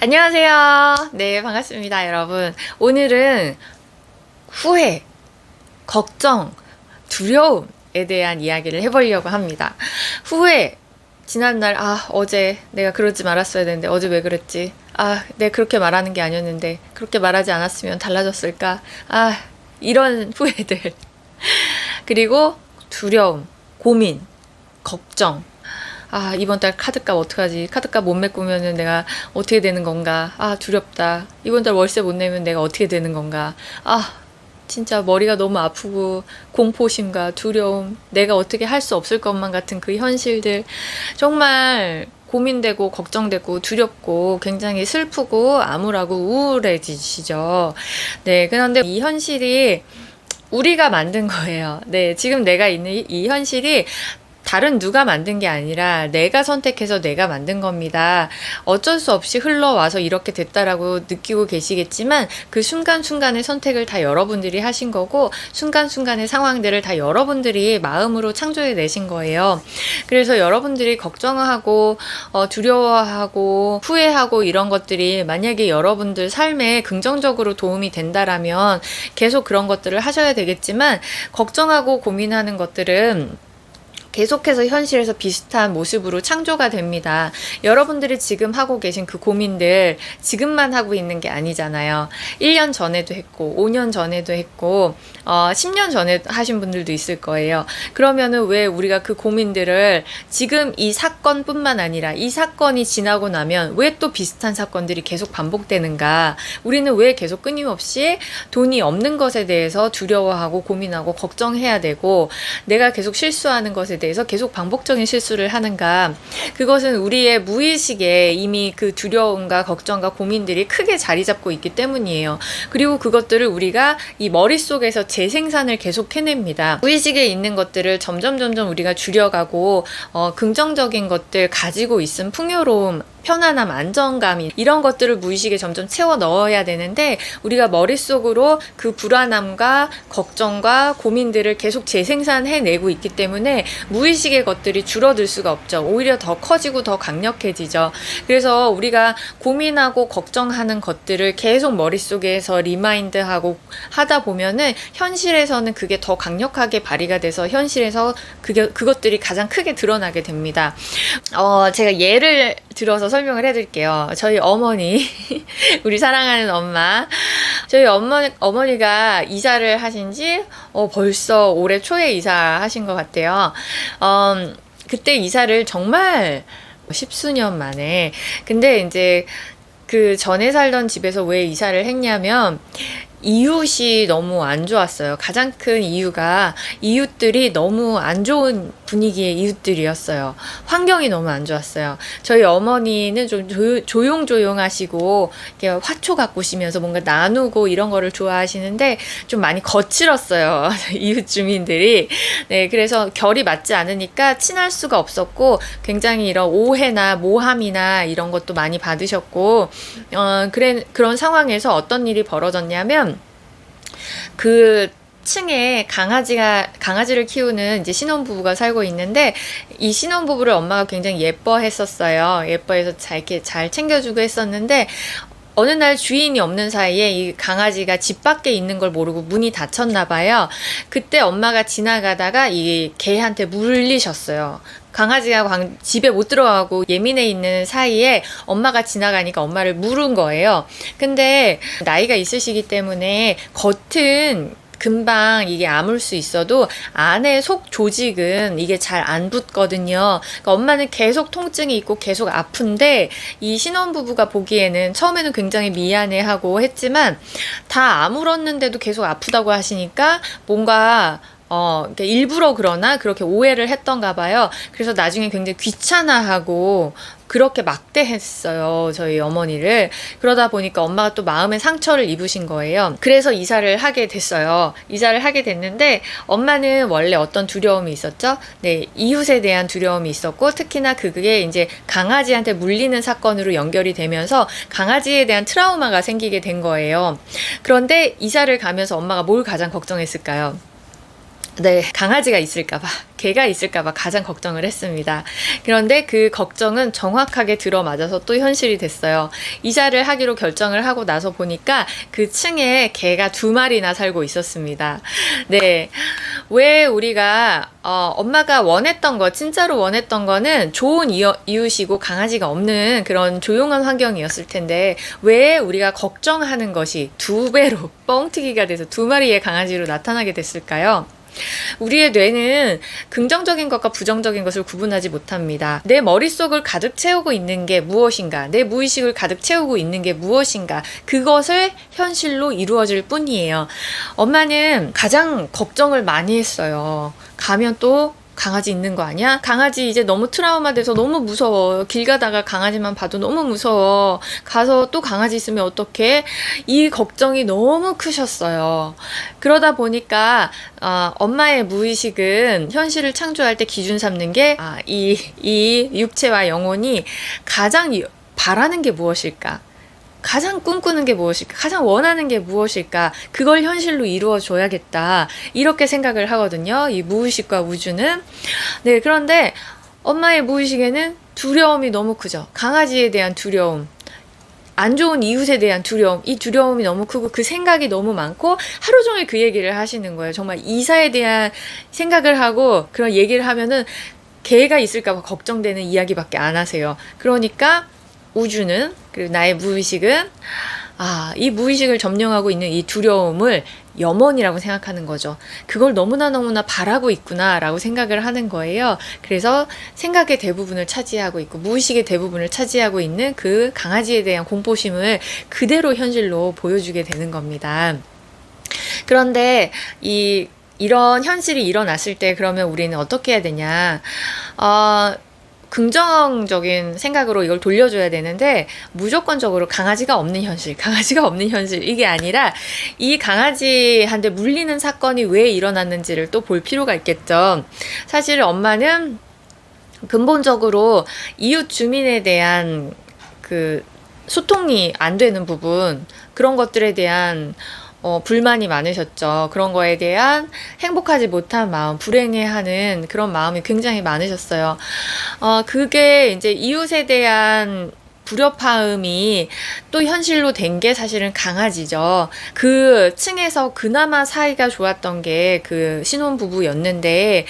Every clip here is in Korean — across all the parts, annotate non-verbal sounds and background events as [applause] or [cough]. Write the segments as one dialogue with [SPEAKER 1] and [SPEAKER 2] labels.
[SPEAKER 1] 안녕하세요. 네, 반갑습니다, 여러분. 오늘은 후회, 걱정, 두려움에 대한 이야기를 해보려고 합니다. 후회, 지난날, 아, 어제 내가 그러지 말았어야 되는데, 어제 왜 그랬지? 아, 내가 그렇게 말하는 게 아니었는데, 그렇게 말하지 않았으면 달라졌을까? 아, 이런 [laughs] 후회들. 그리고 두려움, 고민, 걱정, 아, 이번 달 카드값 어떡하지? 카드값 못 메꾸면은 내가 어떻게 되는 건가? 아, 두렵다. 이번 달 월세 못 내면 내가 어떻게 되는 건가? 아, 진짜 머리가 너무 아프고 공포심과 두려움, 내가 어떻게 할 수 없을 것만 같은 그 현실들. 정말 고민되고 걱정되고 두렵고 굉장히 슬프고 암울하고 우울해지시죠. 네, 그런데 이 현실이 우리가 만든 거예요. 네, 지금 내가 있는 이- 이 현실이 다른 누가 만든 게 아니라 내가 선택해서 내가 만든 겁니다. 어쩔 수 없이 흘러와서 이렇게 됐다라고 느끼고 계시겠지만 그 순간순간의 선택을 다 여러분들이 하신 거고 순간순간의 상황들을 다 여러분들이 마음으로 창조해 내신 거예요. 그래서 여러분들이 걱정하고 어, 두려워하고 후회하고 이런 것들이 만약에 여러분들 삶에 긍정적으로 도움이 된다라면 계속 그런 것들을 하셔야 되겠지만 걱정하고 고민하는 것들은 계속해서 현실에서 비슷한 모습으로 창조가 됩니다. 여러분들이 지금 하고 계신 그 고민들 지금만 하고 있는 게 아니잖아요. 1년 전에도 했고, 5년 전에도 했고, 어, 10년 전에 하신 분들도 있을 거예요. 그러면은 왜 우리가 그 고민들을 지금 이 사건뿐만 아니라 이 사건이 지나고 나면 왜 또 비슷한 사건들이 계속 반복되는가? 우리는 왜 계속 끊임없이 돈이 없는 것에 대해서 두려워하고 고민하고 걱정해야 되고 내가 계속 실수하는 것에 대해 서 계속 반복적인 실수를 하는가? 그것은 우리의 무의식에 이미 그 두려움과 걱정과 고민들이 크게 자리 잡고 있기 때문이에요. 그리고 그것들을 우리가 이 머릿속에서 재생산을 계속 해냅니다. 무의식에 있는 것들을 점점 점점 우리가 줄여가고 어, 긍정적인 것들 가지고 있음 풍요로움 편안함, 안정감 이런 것들을 무의식에 점점 채워 넣어야 되는데 우리가 머릿속으로 그 불안함과 걱정과 고민들을 계속 재생산해 내고 있기 때문에 무의식의 것들이 줄어들 수가 없죠. 오히려 더 커지고 더 강력해지죠. 그래서 우리가 고민하고 걱정하는 것들을 계속 머릿속에서 리마인드하고 하다 보면은 현실에서는 그게 더 강력하게 발휘가 돼서 현실에서 그게 그것들이 가장 크게 드러나게 됩니다. 어, 제가 예를 들어서 설명을 해드릴게요. 저희 어머니, [laughs] 우리 사랑하는 엄마, 저희 어머니, 어머니가 이사를 하신 지 어, 벌써 올해 초에 이사하신 것 같아요. 음, 그때 이사를 정말 십수년 만에. 근데 이제 그 전에 살던 집에서 왜 이사를 했냐면, 이웃이 너무 안 좋았어요. 가장 큰 이유가 이웃들이 너무 안 좋은 분위기의 이웃들이었어요. 환경이 너무 안 좋았어요. 저희 어머니는 좀 조, 조용 조용하시고 이렇게 화초 가꾸시면서 뭔가 나누고 이런 거를 좋아하시는데 좀 많이 거칠었어요. [laughs] 이웃 주민들이. 네, 그래서 결이 맞지 않으니까 친할 수가 없었고 굉장히 이런 오해나 모함이나 이런 것도 많이 받으셨고 어, 그래, 그런 상황에서 어떤 일이 벌어졌냐면 그 층에 강아지가 강아지를 키우는 이제 신혼 부부가 살고 있는데 이 신혼 부부를 엄마가 굉장히 예뻐했었어요. 예뻐해서 잘 이렇게 잘 챙겨주고 했었는데 어느 날 주인이 없는 사이에 이 강아지가 집 밖에 있는 걸 모르고 문이 닫혔나 봐요. 그때 엄마가 지나가다가 이 개한테 물리셨어요. 강아지가 광- 집에 못 들어가고 예민해 있는 사이에 엄마가 지나가니까 엄마를 물은 거예요. 근데 나이가 있으시기 때문에 겉은 금방 이게 아물 수 있어도 안에 속 조직은 이게 잘 안 붙거든요. 그러니까 엄마는 계속 통증이 있고 계속 아픈데 이 신혼부부가 보기에는 처음에는 굉장히 미안해하고 했지만 다 아물었는데도 계속 아프다고 하시니까 뭔가 어, 그러니까 일부러 그러나 그렇게 오해를 했던가 봐요. 그래서 나중에 굉장히 귀찮아하고 그렇게 막대했어요. 저희 어머니를. 그러다 보니까 엄마가 또 마음의 상처를 입으신 거예요. 그래서 이사를 하게 됐어요. 이사를 하게 됐는데 엄마는 원래 어떤 두려움이 있었죠? 네, 이웃에 대한 두려움이 있었고 특히나 그게 이제 강아지한테 물리는 사건으로 연결이 되면서 강아지에 대한 트라우마가 생기게 된 거예요. 그런데 이사를 가면서 엄마가 뭘 가장 걱정했을까요? 네, 강아지가 있을까봐, 개가 있을까봐 가장 걱정을 했습니다. 그런데 그 걱정은 정확하게 들어맞아서 또 현실이 됐어요. 이사를 하기로 결정을 하고 나서 보니까 그 층에 개가 두 마리나 살고 있었습니다. 네. 왜 우리가, 어, 엄마가 원했던 거, 진짜로 원했던 거는 좋은 이어, 이웃이고 강아지가 없는 그런 조용한 환경이었을 텐데, 왜 우리가 걱정하는 것이 두 배로 [laughs] 뻥튀기가 돼서 두 마리의 강아지로 나타나게 됐을까요? 우리의 뇌는 긍정적인 것과 부정적인 것을 구분하지 못합니다. 내 머릿속을 가득 채우고 있는 게 무엇인가, 내 무의식을 가득 채우고 있는 게 무엇인가, 그것을 현실로 이루어질 뿐이에요. 엄마는 가장 걱정을 많이 했어요. 가면 또 강아지 있는 거 아니야? 강아지 이제 너무 트라우마 돼서 너무 무서워. 길 가다가 강아지만 봐도 너무 무서워. 가서 또 강아지 있으면 어떡해? 이 걱정이 너무 크셨어요. 그러다 보니까 어, 엄마의 무의식은 현실을 창조할 때 기준 삼는 게 아, 이, 이 육체와 영혼이 가장 이- 바라는 게 무엇일까? 가장 꿈꾸는 게 무엇일까? 가장 원하는 게 무엇일까? 그걸 현실로 이루어 줘야겠다. 이렇게 생각을 하거든요. 이 무의식과 우주는. 네, 그런데 엄마의 무의식에는 두려움이 너무 크죠. 강아지에 대한 두려움. 안 좋은 이웃에 대한 두려움, 이 두려움이 너무 크고 그 생각이 너무 많고 하루 종일 그 얘기를 하시는 거예요. 정말 이사에 대한 생각을 하고 그런 얘기를 하면은 개가 있을까봐 걱정되는 이야기밖에 안 하세요. 그러니까 우주는 그리고 나의 무의식은 아, 이 무의식을 점령하고 있는 이 두려움을 염원이라고 생각하는 거죠. 그걸 너무나 너무나 바라고 있구나라고 생각을 하는 거예요. 그래서 생각의 대부분을 차지하고 있고 무의식의 대부분을 차지하고 있는 그 강아지에 대한 공포심을 그대로 현실로 보여주게 되는 겁니다. 그런데 이 이런 현실이 일어났을 때 그러면 우리는 어떻게 해야 되냐? 어, 긍정적인 생각으로 이걸 돌려줘야 되는데 무조건적으로 강아지가 없는 현실, 강아지가 없는 현실 이게 아니라 이 강아지한테 물리는 사건이 왜 일어났는지를 또 볼 필요가 있겠죠. 사실 엄마는 근본적으로 이웃 주민에 대한 그 소통이 안 되는 부분 그런 것들에 대한 어, 불만이 많으셨죠. 그런 거에 대한 행복하지 못한 마음, 불행해하는 그런 마음이 굉장히 많으셨어요. 어, 그게 이제 이웃에 대한 불협화음이 또 현실로 된 게 사실은 강아지죠. 그 층에서 그나마 사이가 좋았던 게 그 신혼부부였는데,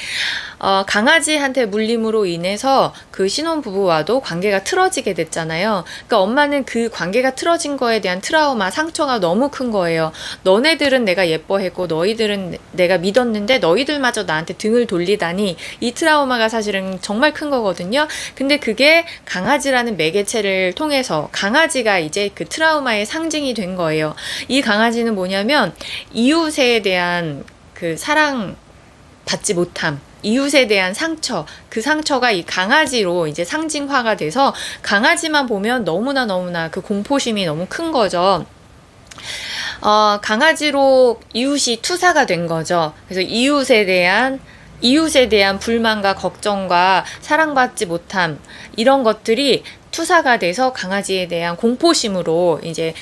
[SPEAKER 1] 어, 강아지한테 물림으로 인해서 그 신혼 부부와도 관계가 틀어지게 됐잖아요. 그러니까 엄마는 그 관계가 틀어진 거에 대한 트라우마, 상처가 너무 큰 거예요. 너네들은 내가 예뻐했고, 너희들은 내가 믿었는데, 너희들마저 나한테 등을 돌리다니, 이 트라우마가 사실은 정말 큰 거거든요. 근데 그게 강아지라는 매개체를 통해서 강아지가 이제 그 트라우마의 상징이 된 거예요. 이 강아지는 뭐냐면, 이웃에 대한 그 사랑 받지 못함, 이웃에 대한 상처, 그 상처가 이 강아지로 이제 상징화가 돼서 강아지만 보면 너무나 너무나 그 공포심이 너무 큰 거죠. 어, 강아지로 이웃이 투사가 된 거죠. 그래서 이웃에 대한 이웃에 대한 불만과 걱정과 사랑받지 못함 이런 것들이 투사가 돼서 강아지에 대한 공포심으로 이제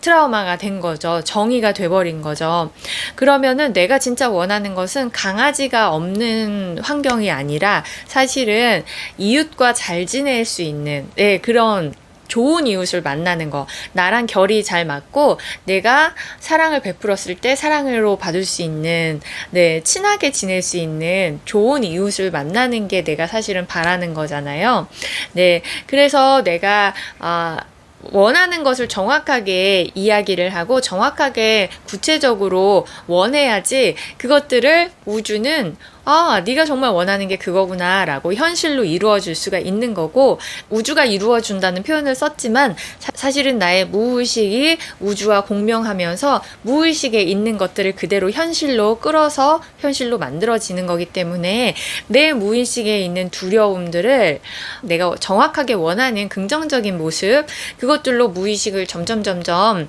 [SPEAKER 1] 트라우마가 된 거죠. 정의가 돼버린 거죠. 그러면은 내가 진짜 원하는 것은 강아지가 없는 환경이 아니라 사실은 이웃과 잘 지낼 수 있는 네, 그런 좋은 이웃을 만나는 거. 나랑 결이 잘 맞고 내가 사랑을 베풀었을 때 사랑으로 받을 수 있는 네, 친하게 지낼 수 있는 좋은 이웃을 만나는 게 내가 사실은 바라는 거잖아요. 네. 그래서 내가 아 원하는 것을 정확하게 이야기를 하고 정확하게 구체적으로 원해야지 그것들을 우주는 아, 네가 정말 원하는 게 그거구나라고 현실로 이루어 줄 수가 있는 거고 우주가 이루어 준다는 표현을 썼지만 사, 실은 나의 무의식이 우주와 공명하면서 무의식에 있는 것들을 그대로 현실로 끌어서 현실로 만들어지는 거기 때문에 내 무의식에 있는 두려움들을 내가 정확하게 원하는 긍정적인 모습 그것들로 무의식을 점점 점점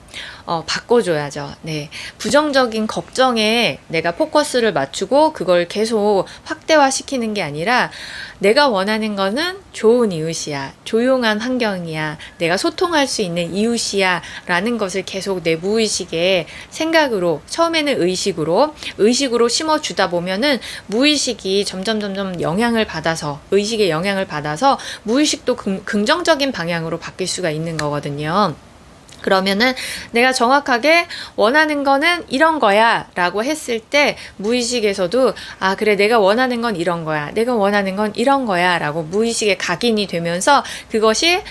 [SPEAKER 1] 어, 바꿔줘야죠. 네. 부정적인 걱정에 내가 포커스를 맞추고 그걸 계속 너무 확대화 시키는 게 아니라 내가 원하는 거는 좋은 이웃이야. 조용한 환경이야. 내가 소통할 수 있는 이웃이야. 라는 것을 계속 내 무의식에 생각으로, 처음에는 의식으로, 의식으로 심어주다 보면은 무의식이 점점 점점 영향을 받아서, 의식의 영향을 받아서 무의식도 긍, 긍정적인 방향으로 바뀔 수가 있는 거거든요. 그러면은 내가 정확하게 원하는 거는 이런 거야 라고 했을 때 무의식에서도 아 그래 내가 원하는 건 이런 거야 내가 원하는 건 이런 거야 라고 무의식에 각인이 되면서 그것이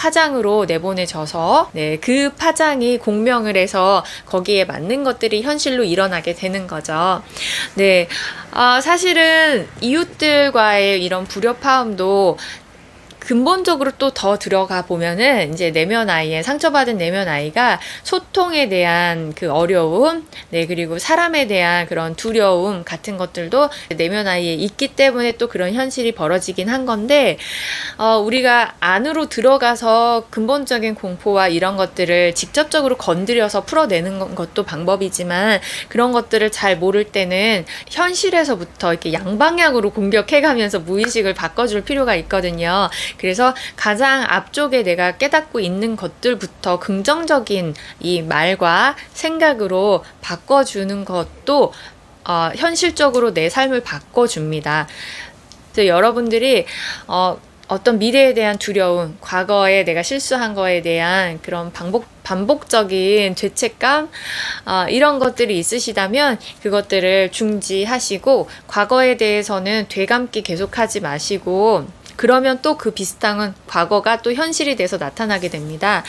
[SPEAKER 1] 파장으로 내보내져서 네, 그 파장이 공명을 해서 거기에 맞는 것들이 현실로 일어나게 되는 거죠. 네, 아, 사실은 이웃들과의 이런 불협화음도 근본적으로 또 더 들어가 보면은 이제 내면 아이의 상처받은 내면 아이가 소통에 대한 그 어려움, 네 그리고 사람에 대한 그런 두려움 같은 것들도 내면 아이에 있기 때문에 또 그런 현실이 벌어지긴 한 건데 어, 우리가 안으로 들어가서 근본적인 공포와 이런 것들을 직접적으로 건드려서 풀어내는 건- 것도 방법이지만 그런 것들을 잘 모를 때는 현실에서부터 이렇게 양방향으로 공격해가면서 무의식을 바꿔줄 필요가 있거든요. 그래서 가장 앞쪽에 내가 깨닫고 있는 것들부터 긍정적인 이 말과 생각으로 바꿔주는 것도 어, 현실적으로 내 삶을 바꿔줍니다. 그래서 여러분들이 어, 어떤 미래에 대한 두려움, 과거에 내가 실수한 거에 대한 그런 반복, 반복적인 죄책감, 어, 이런 것들이 있으시다면 그것들을 중지하시고 과거에 대해서는 되감기 계속하지 마시고 그러면 또 그 비슷한 과거가 또 현실이 돼서 나타나게 됩니다.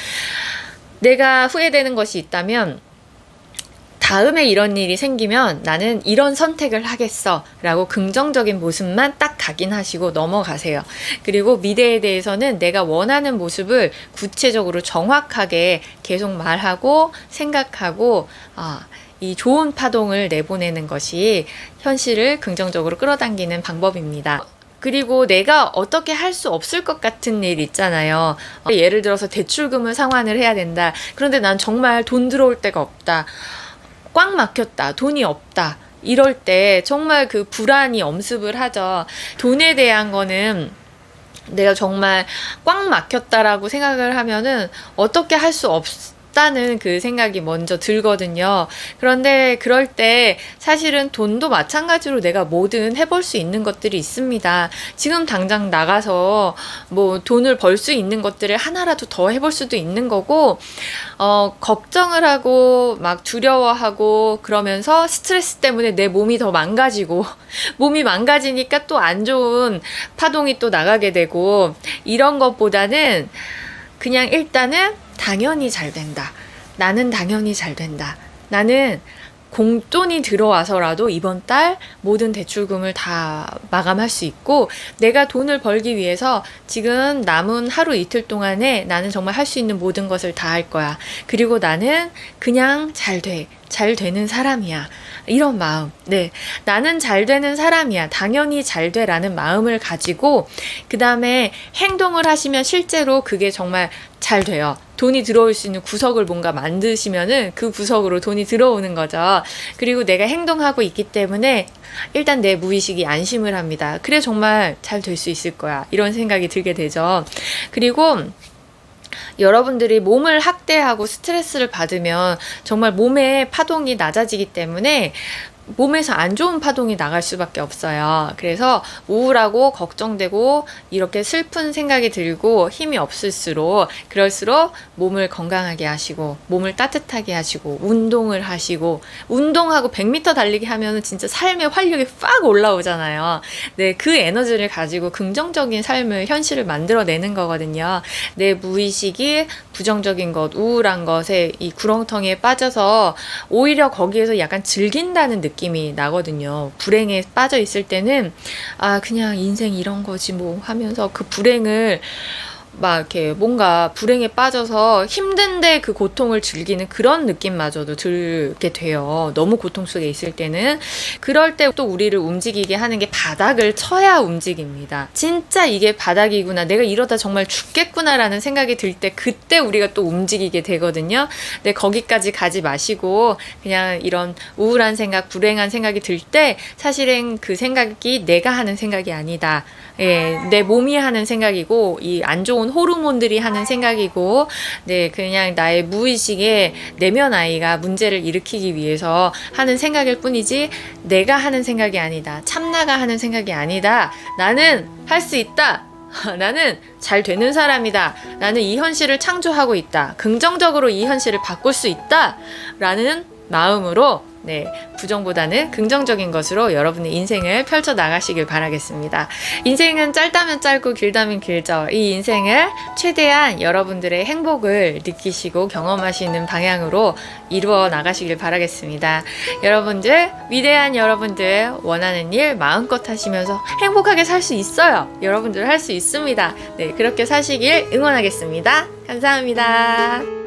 [SPEAKER 1] 내가 후회되는 것이 있다면 다음에 이런 일이 생기면 나는 이런 선택을 하겠어 라고 긍정적인 모습만 딱 각인하시고 넘어가세요. 그리고 미래에 대해서는 내가 원하는 모습을 구체적으로 정확하게 계속 말하고 생각하고 아, 이 좋은 파동을 내보내는 것이 현실을 긍정적으로 끌어당기는 방법입니다. 그리고 내가 어떻게 할 수 없을 것 같은 일 있잖아요. 어, 예를 들어서 대출금을 상환을 해야 된다. 그런데 난 정말 돈 들어올 데가 없다. 꽉 막혔다. 돈이 없다. 이럴 때 정말 그 불안이 엄습을 하죠. 돈에 대한 거는 내가 정말 꽉 막혔다라고 생각을 하면은 어떻게 할 수 없 다는 그 생각이 먼저 들거든요. 그런데 그럴 때 사실은 돈도 마찬가지로 내가 뭐든 해볼 수 있는 것들이 있습니다. 지금 당장 나가서 뭐 돈을 벌 수 있는 것들을 하나라도 더 해볼 수도 있는 거고, 어, 걱정을 하고 막 두려워하고 그러면서 스트레스 때문에 내 몸이 더 망가지고 [laughs] 몸이 망가지니까 또 안 좋은 파동이 또 나가게 되고 이런 것보다는 그냥 일단은 당연히 잘 된다. 나는 당연히 잘 된다. 나는 공돈이 들어와서라도 이번 달 모든 대출금을 다 마감할 수 있고 내가 돈을 벌기 위해서 지금 남은 하루 이틀 동안에 나는 정말 할 수 있는 모든 것을 다 할 거야. 그리고 나는 그냥 잘 돼. 잘 되는 사람이야. 이런 마음. 네. 나는 잘 되는 사람이야. 당연히 잘 돼라는 마음을 가지고 그 다음에 행동을 하시면 실제로 그게 정말 잘 돼요. 돈이 들어올 수 있는 구석을 뭔가 만드시면은 그 구석으로 돈이 들어오는 거죠. 그리고 내가 행동하고 있기 때문에 일단 내 무의식이 안심을 합니다. 그래 정말 잘 될 수 있을 거야. 이런 생각이 들게 되죠. 그리고 여러분들이 몸을 학대하고 스트레스를 받으면 정말 몸의 파동이 낮아지기 때문에 몸에서 안 좋은 파동이 나갈 수밖에 없어요. 그래서 우울하고 걱정되고 이렇게 슬픈 생각이 들고 힘이 없을수록 그럴수록 몸을 건강하게 하시고 몸을 따뜻하게 하시고 운동을 하시고 운동하고 100m 달리기 하면은 진짜 삶의 활력이 빡 올라오잖아요. 네, 그 에너지를 가지고 긍정적인 삶을 현실을 만들어내는 거거든요. 내 무의식이 부정적인 것, 우울한 것에 이 구렁텅이에 빠져서 오히려 거기에서 약간 즐긴다는 느낌이 나거든요. 불행에 빠져 있을 때는 아 그냥 인생 이런 거지 뭐 하면서 그 불행을 막 이렇게 뭔가 불행에 빠져서 힘든데 그 고통을 즐기는 그런 느낌마저도 들게 돼요. 너무 고통 속에 있을 때는. 그럴 때 또 우리를 움직이게 하는 게 바닥을 쳐야 움직입니다. 진짜 이게 바닥이구나. 내가 이러다 정말 죽겠구나라는 생각이 들 때 그때 우리가 또 움직이게 되거든요. 근데 거기까지 가지 마시고 그냥 이런 우울한 생각, 불행한 생각이 들 때 사실은 그 생각이 내가 하는 생각이 아니다. 예, 내 몸이 하는 생각이고 이 안 좋은 호르몬들이 하는 생각이고 네, 그냥 나의 무의식의 내면 아이가 문제를 일으키기 위해서 하는 생각일 뿐이지 내가 하는 생각이 아니다. 참나가 하는 생각이 아니다. 나는 할 수 있다. [laughs] 나는 잘 되는 사람이다. 나는 이 현실을 창조하고 있다. 긍정적으로 이 현실을 바꿀 수 있다. 라는 마음으로 네, 부정보다는 긍정적인 것으로 여러분의 인생을 펼쳐 나가시길 바라겠습니다. 인생은 짧다면 짧고 길다면 길죠. 이 인생을 최대한 여러분들의 행복을 느끼시고 경험하시는 방향으로 이루어 나가시길 바라겠습니다. 여러분들, 위대한 여러분들, 원하는 일 마음껏 하시면서 행복하게 살 수 있어요. 여러분들 할 수 있습니다. 네, 그렇게 사시길 응원하겠습니다. 감사합니다.